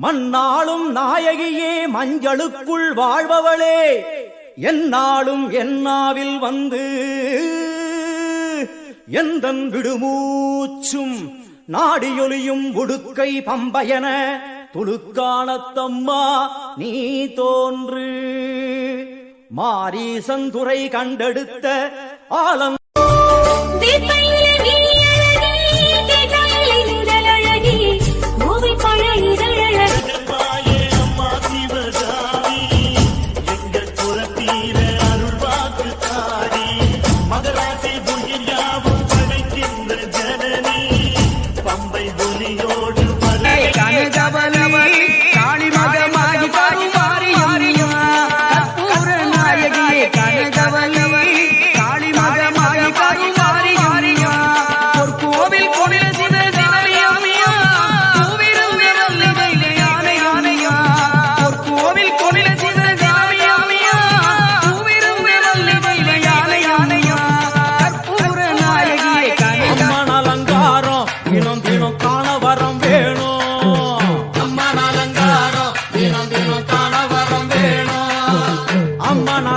மண்ணாளும் நாயகியே மஞ்சளுக்குள் வாழ்பவளே. என்னாலும் என்னாவில் வந்து எந்தன் விடுமூச்சும் நாடியொலியும் உடுக்கை பம்பயன. துளுக்கானத்தம்மா நீ தோன்று. மாரீசந்துரை கண்டெடுத்த ஆலம்